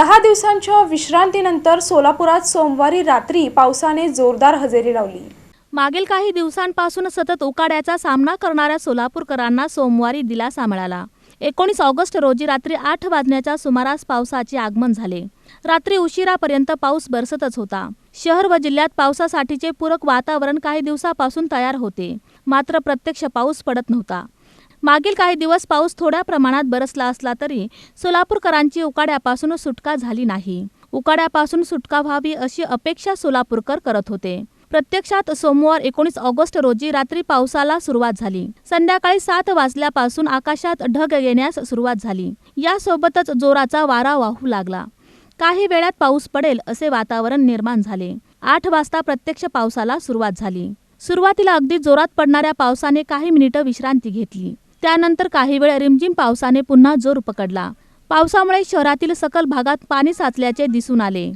दहा दिवसांच्या विश्रांतीनंतर सोलापुरात सोमवारी रात्री पावसाने जोरदार हजेरी लावली. मागील काही दिवसांपासून सतत उकाड्याचा सामना करणाऱ्या सोलापूरकरांना सोमवारी दिलासा मिळाला. एकोणीस ऑगस्ट रोजी रात्री आठ वाजण्याच्या सुमारास पावसाचे आगमन झाले. रात्री उशिरापर्यंत पाऊस बरसतच होता. शहर व जिल्ह्यात पावसासाठीचे पूरक वातावरण काही दिवसापासून तयार होते. मात्र प्रत्यक्ष पाऊस पडत नव्हता. मागील काही दिवस पाऊस थोड्या प्रमाणात बरसला असला तरी सोलापूरकरांची उकाड्यापासून सुटका झाली नाही. उकाड्यापासून सुटका व्हावी अशी अपेक्षा सोलापूरकर करत होते. प्रत्यक्षात सोमवार एकोणीस ऑगस्ट रोजी रात्री पावसाला सुरुवात झाली. संध्याकाळी सात वाजल्यापासून आकाशात ढग येण्यास सुरुवात झाली. यासोबतच जोराचा वारा वाहू लागला. काही वेळात पाऊस पडेल असे वातावरण निर्माण झाले. आठ वाजता प्रत्यक्ष पावसाला सुरुवात झाली. सुरुवातीला अगदी जोरात पडणाऱ्या पावसाने काही मिनिटं विश्रांती घेतली. त्यानंतर काही वेळ रिमझिम पावसाने पुन्हा जोर पकडला. पावसामुळे शहरातील सकल भागात पाणी साचल्याचे दिसून आले.